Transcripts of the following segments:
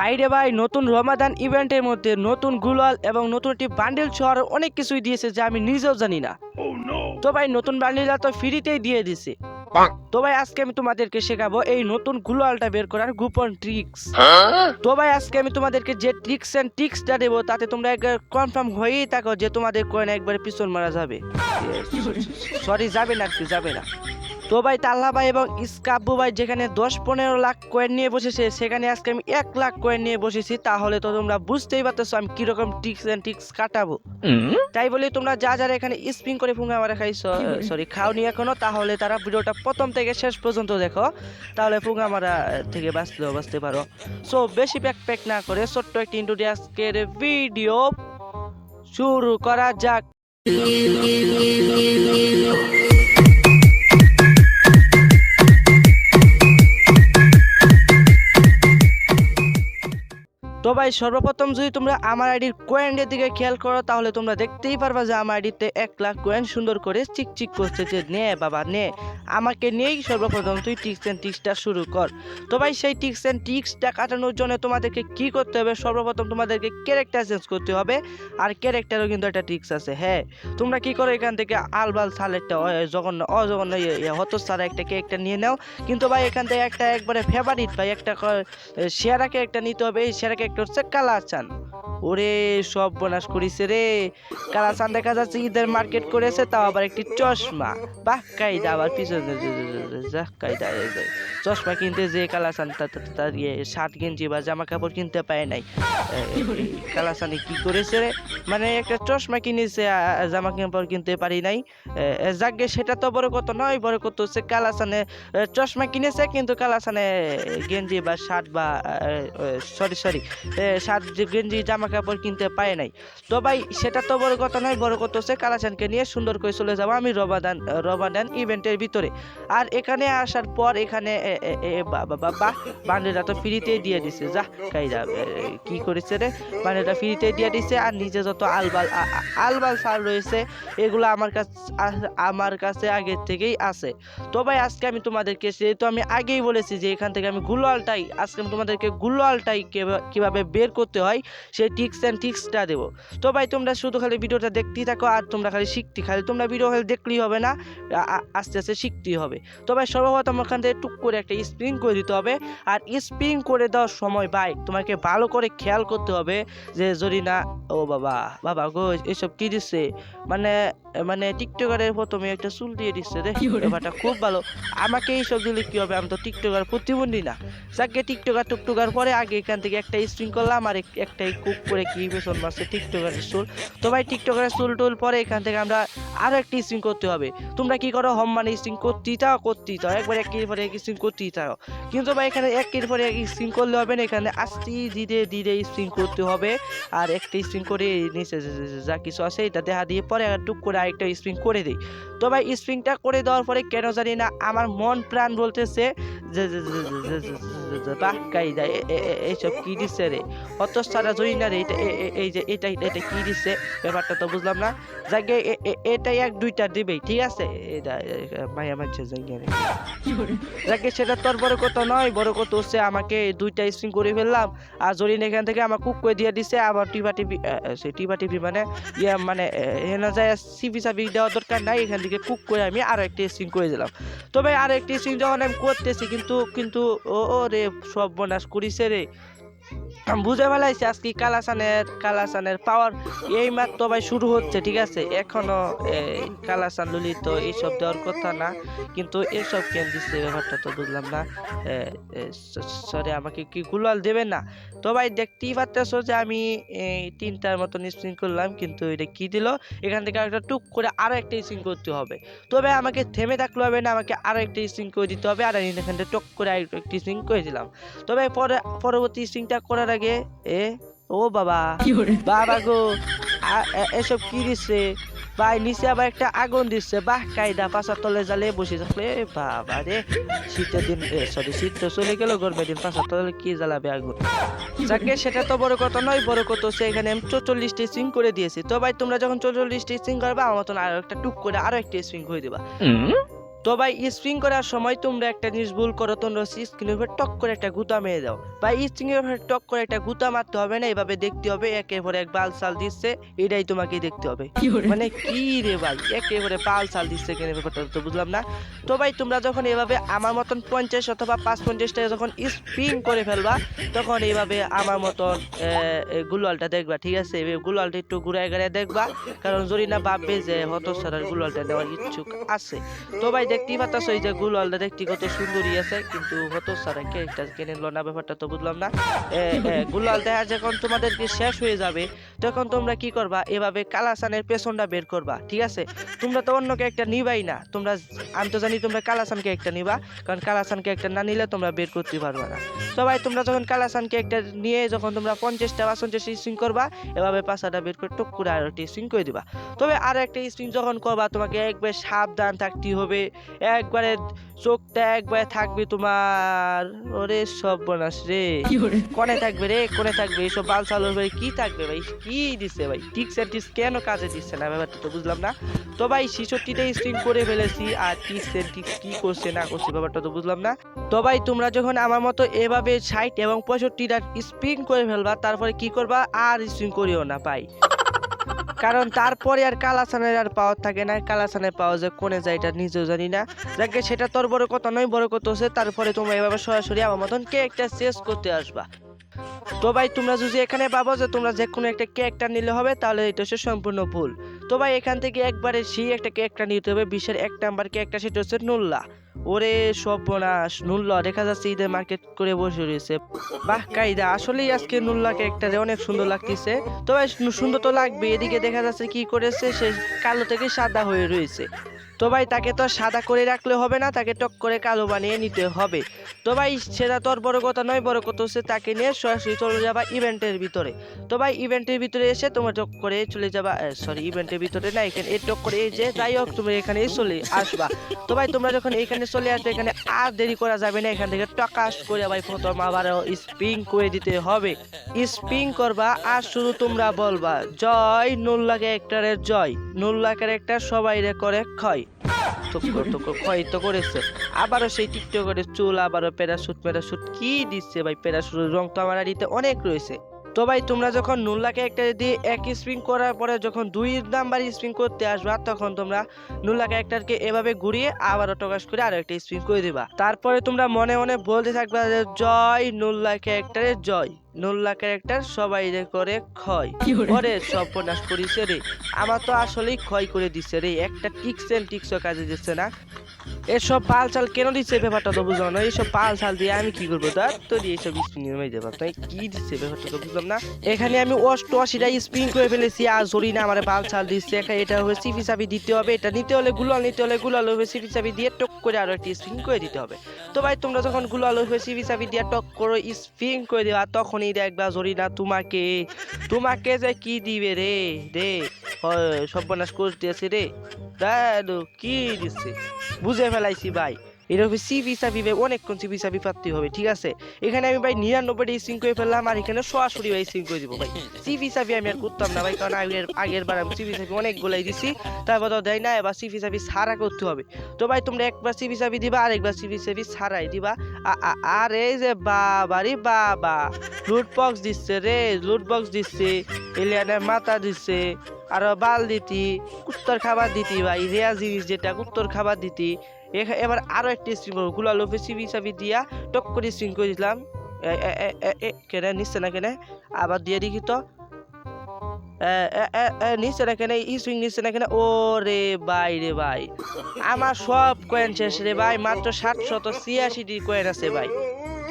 ভাইরে ভাই নতুন রমাদান ইভেন্টের মধ্যে নতুন গুলাল এবং নতুন একটি বান্ডেল শহর অনেক কিছুই দিয়েছে যা আমি নিজেও জানি না। তো ভাই নতুন বান্ডেলটা তো ফ্রিতেই দিয়ে দিছে। তো ভাই আজকে আমি তোমাদেরকে শেখাবো এই নতুন গুলালটা বের করার গোপন ট্রিক্স তো ভাই আজকে আমি তোমাদেরকে যে ট্রিক্স এন্ড ট্রিক্সটা দেবো তাতে তোমরা একবার কনফার্ম হয়েই থাকো যে তোমাদের কয়েন একবারে পিছন মারা যাবে। সরি যাবে না কি যাবে না। তো ভাই তাল্লা ভাই এবং ইস্কাব্বু ভাই যেখানে দশ পনেরো লাখ কয়েন নিয়ে বসেছে সেখানে আজকে আমি এক লাখ কয়েন নিয়ে বসেছি তাহলে তো তোমরা বুঝতেই পারতেছো আমি কীরকম টিক্স অ্যান্ড টিক্স কাটাবো। তাই বলে তোমরা যা যারা এখানে স্পিন করে ফুঙ্গা মারা খাই সরি খাওনি এখনও তাহলে তারা ভিডিওটা প্রথম থেকে শেষ পর্যন্ত দেখো তাহলে ফুঙ্গা মারা থেকে বাঁচলেও বাঁচতে পারো। সো বেশি প্যাক প্যাক না করে ছোট্ট একটি ইন্টুডি আজকের ভিডিও শুরু করা যাক। ভাই, সর্বপ্রথম যদি তোমরা আমার আইডির কোয়েনের দিকে খেয়াল করো, তাহলে তোমরা দেখতেই পারবা যে আমার আইডিতে এক লাখ কোয়েন সুন্দর করে চিকচিক করছে যে, নে বাবা, নে, আমাকে নিয়েই সর্বপ্রথম তুই টিক্স অ্যান্ড টিক্সটা শুরু কর। তো ভাই, সেই টিক্স অ্যান্ড টিক্সটা কাটানোর জন্য তোমাদেরকে কি করতে হবে? সর্বপ্রথম তোমাদেরকে ক্যারেক্টার চেঞ্জ করতে হবে, আর ক্যারেক্টারও কিন্তু একটা টিক্স আছে হ্যাঁ? তোমরা কি করো এখান থেকে, আলবাল সালেরটা জঘন্য, অজঘন্য হত সারা একটা ক্যারেক্টার নিয়ে নাও। কিন্তু ভাই, এখান থেকে একটা একবারে ফেভারিট ভাই, একটা সেরা ক্যারেক্টার নিতে হবে। এই সেরা ক্যারেক্টার হচ্ছে কালাচান ওরে, সব বনাশ করিছে রে। কালাচান দেখা যাচ্ছে ঈদের মার্কেট করেছে, তাও আবার একটি চশমা। বাহ, কায়দা, আবার পিছনে কায়দা চশমা কিনতে যে কালাচান তার ইয়ে শার্ট গেঞ্জি বা জামা কাপড় কিনতে পায় নাই। কালাচানি কি করেছে রে? মানে একটা চশমা কিনেছে জামা কাপড় কিনতে পারি নাই। যাকে সেটা তো বড় কত নয়, বড় কত হচ্ছে কালাচানে চশমা কিনেছে, কিন্তু কালাসানে গেঞ্জি বা শার্ট বা সরি সরি যে গেঞ্জি জামা কাপড় কিনতে পায় নাই। তো ভাই সেটা তো বড় কথা নয় বড় কথা হচ্ছে কালাচানকে নিয়ে সুন্দর করে চলে যাব আমি রবাদান রবাদান ইভেন্টের ভিতরে। আর এখানে আসার পর এখানে এ, এ, এ, বা- বা- বা- বাহ বান্ডেলটা তো ফ্রিতেই দিয়ে দিছে। যা কাইদা এ, কি করেছে রে? বান্ডেলটা ফ্রিতে দিয়ে দিছে আর নিজে যত আলবাল আলবাল সার রয়েছে এগুলো আমার কাছে আমার কাছে আগের থেকেই আছে। তো ভাই আজকে আমি তোমাদেরকে যেহেতু আমি আগেই বলেছি যে এখান থেকে আমি গুলোয়ালটাই আজকে আমি তোমাদেরকে গুলোয়ালটাই কীভাবে বের করতে হয় সেই টিক্স অ্যান্ড টিক্সটা দেবো। তো ভাই তোমরা শুধু খালি ভিডিওটা দেখতেই থাকো আর তোমরা খালি শিখতে খালি তোমরা ভিডিও খালি দেখলেই হবে না আস্তে আস্তে শিখতেই হবে। তো ভাই সর্বপ্রথম ওখান থেকে টুক করে একটা স্প্রিং করে দিতে হবে আর স্প্রিং করে দেওয়ার সময় ভাই তোমাকে ভালো করে খেয়াল করতে হবে যে যদি না ও বাবা বাবা গো এসব কি দিচ্ছে? মানে মানে টিকটকারের প্রথমে একটা চুল দিয়ে দিচ্ছে রে ব্যাপারটা খুব ভালো। আমাকে এইসব দিলে কি হবে? আমি তো টিকটকার প্রতিবন্ধী না। যাকে টিকটকার টুকটকার পরে আগে এখান থেকে একটা স্প্রিং করলাম আর এক- একটাই কুক করে কি পেছন মারছে টিকটকারের চুল। তো ভাই, টিকটকারের চুল টুল পরে এখান থেকে আমরা আরও একটা স্প্রিং করতে হবে। তোমরা কি করো, হম মানে স্প্রিং করতেই চাও করতেই চাও। একবার একের পরে এক স্প্রিং করতেই চাও। কিন্তু ভাই, এখানে একের পরে এক স্প্রিং করলে হবে না, এখানে আস্তে ধীরে ধীরে স্প্রিং করতে হবে। আর একটা স্প্রিং করে নিচে যে- কিছু আছে এটা দেখা দিয়ে পরে টুক করে আরেকটা স্প্রিং করে দিই। তো ভাই স্প্রিংটা করে দেওয়ার পরে কেন জানি না আমার মন প্রাণ বলতেছে আমাকে দুইটা স্প্রিং করে ফেললাম, আর জরিন এখান থেকে আমার কুক করে দিয়ে দিছে, আবার টিপা সে টিপা টিপি মানে ইয়া মানে হেনা যায় সিপি সাপি দেওয়ার দরকার নাই, এখান থেকে কুক করে আমি আরও একটা স্প্রিং করে দিলাম। তবে আর একটি স্প্রিং যখন আমি করতেছি, কিন্তু কিন্তু কিন্তু ও রে সব বনাস করিছে রে। বুঝে ফেলাইছি আজকে কালাসানের কালাসানের পাওয়ার এই মাত্র ভাই শুরু হচ্ছে, ঠিক আছে? এখনও কালাসান লুলি তো এইসব দেওয়ার কথা না, কিন্তু এসব কেন দিচ্ছে ব্যাপারটা তো বুঝলাম না। সরি আমাকে কি গুলাল দেবেন না? তো ভাই দেখতেই পারতেছো যে আমি তিনটার মতন স্প্রিং করলাম, কিন্তু এটা কি দিল? এখান থেকে একটা টুক করে আরও একটা স্প্রিং করতে হবে। তবে আমাকে থেমে থাকলে হবে না, আমাকে আরও একটা স্প্রিং করে দিতে হবে, আর এখান থেকে টক করে আরেকটা স্প্রিং করে দিলাম। তবে পরে, পরবর্তী স্প্রিংটা করার আগে এ ও বাবা। বাবা গো এসব কি দিচ্ছে? ভাই নিচে আবার একটা আগুন দিচ্ছে। বাহ কায়দা পাশার তলে জালে বসে থাকলে বাবা রে শীতের দিন সরি শীত তো চলে গেল গরমের দিন পাশার তলে কি জ্বালাবে আগুন? যাকে সেটা তো বড় কথা নয় বড় কথা হচ্ছে এখানে আমি চল্লিশটি স্প্রিং করে দিয়েছি। তো ভাই তোমরা যখন চল্লিশটি স্প্রিং করবা আমার মতন আরও একটা টুক করে আরও একটা স্প্রিং করে দিবা। তো ভাই স্প্রিং করার সময় তোমরা একটা জিনিস ভুল করো তোমরা স্ক্রিনের উপর টক করে একটা গুতা মেরে দাও। ভাই স্প্রিং এর টক করে একটা গুতা মারতে হবে না এইভাবে দেখতে হবে একেবারে এক বাল সাল দিচ্ছে এটাই তোমাকে দেখতে হবে। মানে কি রে ভাই একেবারে পাল সাল দিচ্ছে কেন ব্যাপারটা তো বুঝলাম না। তো ভাই তোমরা যখন এভাবে আমার মতন পঞ্চাশ অথবা পাঁচ পঞ্চাশটা যখন স্প্রিং করে ফেলবা তখন এইভাবে আমার মতন গুলালটা দেখবা ঠিক আছে? এই গুলালটা একটু ঘুরায় ঘুরায় দেখবা কারণ যদি না ভাববে যে হত সারার গুলালটা দেওয়ার ইচ্ছুক আছে। তো ভাই দেখতেই পাচ্ছ এই যে গুলালটা দেখতে কত সুন্দরী আছে, কিন্তু হত সারা ক্যারেক্টার কেনে না ব্যাপারটা তো বুঝলাম না। গুলাল দেখা যখন তোমাদেরকে শেষ হয়ে যাবে, তখন তোমরা কি করবা? এভাবে কালাসানের পেছনটা বের করবা, ঠিক আছে? তোমরা তো অন্য ক্যারেক্টার নিবাই না, তোমরা আমি তো জানি তোমরা কালাসান ক্যারেক্টার নিবা, কারণ কালাসান ক্যারেক্টার না নিলে তোমরা বের করতে পারবে না। সবাই তোমরা যখন কালাসান ক্যারেক্টার নিয়ে যখন তোমরা পঞ্চাশটা বা পঞ্চাশটা স্ট্রিং করবা, এভাবে পাশাটা বের করে টুক করে আর একটি স্ট্রিং করে দিবা। তবে আর একটা স্ট্রিং যখন করবা, তোমাকে একবার সাবধান থাকতে হবে একবারে চোখটা একবারে থাকবে তোমার। ওরে সব বনাস রে কোনে থাকবে রে? কোনে থাকবে? এইসব বাল সাল ভাই কি থাকবে ভাই? কি দিচ্ছে ভাই? টিক্স এন্ড টিক্স কেন কাজে দিচ্ছে না? ব্যাপারটা তো বুঝলাম না। তো ভাই ছিষট্টিটা স্ট্রিং করে ফেলেছি আর টিক্স এন্ড টিক্স কি করছে না করছে ব্যাপারটা তো বুঝলাম না। তো ভাই তোমরা যখন আমার মতো এভাবে ষাট এবং পঁয়ষট্টিটা স্প্রিং করে ফেলবা তারপরে কি করবা? আর স্প্রিং করিও না পাই কারণ তারপরে আর কালাসানের আর পাওয়ার থাকে না। কালাসানের পাওয়া যে কোনে যায় এটা নিজেও জানি না। যাকে সেটা তোর বড় কথা নয়, বড় কথা হচ্ছে তারপরে তোমরা এভাবে সরাসরি আমার মতন কে একটা শেষ করতে আসবা। তো ভাই, তোমরা যদি এখানে পাবো যে তোমরা যে কোনো একটা কেকটা নিলে হবে, তাহলে এটা হচ্ছে সম্পূর্ণ ভুল। তো ভাই, এখান থেকে একবারে সেই একটা কেকটা নিতে হবে, বিশ্বের এক নাম্বার কেকটা সেটা হচ্ছে নুল্লা। ওরে সর্বনাশ, নুল্লা, দেখা যাচ্ছে ঈদের মার্কেট করে বসে রয়েছে। বাহ কাইদা আসলেই আজকে নুল্লা ক্যারেক্টারে অনেক সুন্দর লাগতেছে। তবে সুন্দর তো লাগবে এদিকে দেখা যাচ্ছে কি করেছে, সে কালো থেকে সাদা হয়ে রয়েছে। তো ভাই, তাকে তো সাদা করে রাখলে হবে না, তাকে টক করে কালো বানিয়ে নিতে হবে। তো ভাই, সেটা তোর বড় কথা নয়, বড় কথা হচ্ছে তাকে নিয়ে সরাসরি চলে যাবা ইভেন্টের ভিতরে। তো ভাই, ইভেন্টের ভিতরে এসে তোমার টক করে চলে যাবা সরি ইভেন্টের ভিতরে না, এখানে এই টক করে এই যে, যাই হোক, তুমি এখানে চলে আসবা। তো ভাই, তোমরা যখন এখানে চলে আসবে, এখানে আর দেরি করা যাবে না, এখান থেকে টকাশ করে ভাই প্রথম আবার স্পিং করে দিতে হবে। স্পিং করবা আর শুধু তোমরা বলবা, জয় নুল্লা ক্যারেক্টারের জয়। নুল্লা ক্যারেক্টার সবাই করে ক্ষয়। তো তো ক্ষয় তো করেছে। আবারও সেই টিকটকের চুল, আবারও প্যারাশুট প্যারাশুট, কি দিচ্ছে ভাই? প্যারাশুটের রং তো আমার আড়িতে অনেক রয়েছে। তো ভাই তোমরা যখন নুল্লা ক্যারেক্টার দিয়ে এক স্প্রিং করার পরে যখন দুই নাম্বার স্প্রিং করতে আসবা তখন তোমরা নুল্লা ক্যারেক্টারকে এভাবে ঘুরিয়ে আবারও টকাশ করে আরও একটা স্প্রিং করে দিবা। তারপরে তোমরা মনে মনে বলতে থাকবা যে জয় নুল্লা ক্যারেক্টারের জয় নুল্লা ক্যারেক্টার সবাই রে করে ক্ষয়। ওরে সর্বনাশ করিছে রে। আমার তো আসলেই ক্ষয় করে দিছে রে। একটা টিক্স এন্ড টিক্সও কাজে দিচ্ছে না। এসব পাল চাল কেন দিচ্ছে ব্যাপারটা তো বুঝলাম না। এইসব পাল চাল দিয়ে আমি কি করব? তার তো এইসব স্প্রিং এর মধ্যে ভাবতাম কি দিচ্ছে ব্যাপারটা তো বুঝলাম না। এখানে আমি অষ্টআশিটা স্প্রিং করে ফেলেছি, আর জরি না আমার পাল চাল দিচ্ছে। এটা হবে সিপি চাবি দিতে হবে, এটা নিতে হলে গুলাল নিতে হলে গুলাল হবে সিপি চাবি দিয়ে টক করে আরও একটি স্প্রিং করে দিতে হবে। তো ভাই, তোমরা যখন গুলাল হবে সিপি চাবি দিয়ে টক করে স্প্রিং করে দেবা, তখনই দেখবা জরি না তোমাকে তোমাকে যে কি দিবে রে? রে সর্বনাশ দিয়েছে রে। দাদু, কি দিচ্ছে বুঝে ফেলাইছি ভাই। হবে সিবি সাবি ভাই অনেকক্ষণ সিবি সাবি পাততে হবে, ঠিক আছে? এখানে আমি ভাই নিরানব্বইটা সিং করে ফেললাম, আর এখানে সরাসরি ভাই সিং করে দিব ভাই। সিবি সাবি আমি আর করতাম না ভাই, কারণ আগের আগের বার আমি সিবি সাবি অনেক গোলাই দিছি। তারপর তো দেয় না, এবার সিবি সাবি সারা করতে হবে। তো ভাই, তোমরা একবার সিবি সাবি দিবা আর একবার সিবি সাবি সারাই দিবা। আর এই যে বাবা রে বাবা লুট বক্স দিচ্ছে রে লুট বক্স দিচ্ছে এলিয়ানের মাথা দিচ্ছে। আর বাল দিতি, কুত্তর খাবার দিতি ভাই জিনিস যেটা, কুত্তর খাবার দিতি। এবার আরও একটা স্ট্রিং করবগুলা লোফে সিবি সাবি দিয়া টক করে স্ট্রিং করে দিলাম। কেনে, নিচ্ছে না কেনে? আবার দিয়ে দেখি তো। নিচ্ছে না কেনে? ই সুইং নিচ্ছে না কেনে? ও রে ভাই রে ভাই আমার সব কয়েন শেষ রে ভাই। মাত্র সাতশত ছিয়াশিটি কয়েন আছে ভাই।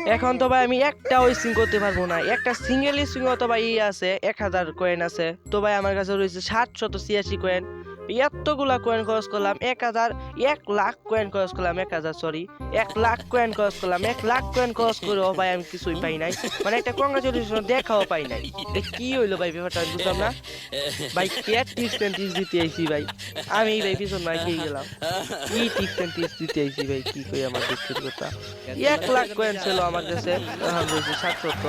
এখন তো ভাই আমি একটা ওই সিং করতে পারব না। একটা সিঙ্গেল সিং তো ভাই আছে, এক হাজার কয়েন আছে। তো ভাই আমার কাছে রয়েছে সাতশত ছিয়াশি কয়েন এতগুলা কয়েন খরচ করলাম, এক হাজার, এক লাখ কয়েন খরচ করলাম, এক হাজার সরি এক লাখ কয়েন খরচ করলাম, এক লাখ কয়েন খরচ করেও ভাই আমি কিছুই পাই নাই। মানে একটা কংগ্রাচুলেশন দেখাও পাই নাই। কি হইল ভাই ব্যাপারটা বুঝলাম না? ভাই, কে টিপস দিতে আইছি ভাই? আমি ভাই পিছন না খেয়ে গেলাম। কি টিপস দিতে আইছি ভাই? কি কই আমার দুঃখের কথা? এক লাখ কয়েন ছিল আমার কাছে রয়েছে সাতশত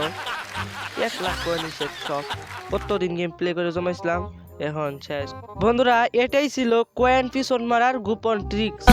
এক লাখ কয়েন সব। কতদিন গেম প্লে করে জমাইছিলাম? এখন শেষ। বন্ধুরা এটাই ছিল কোয়েন পিছন মারার গোপন ট্রিক্স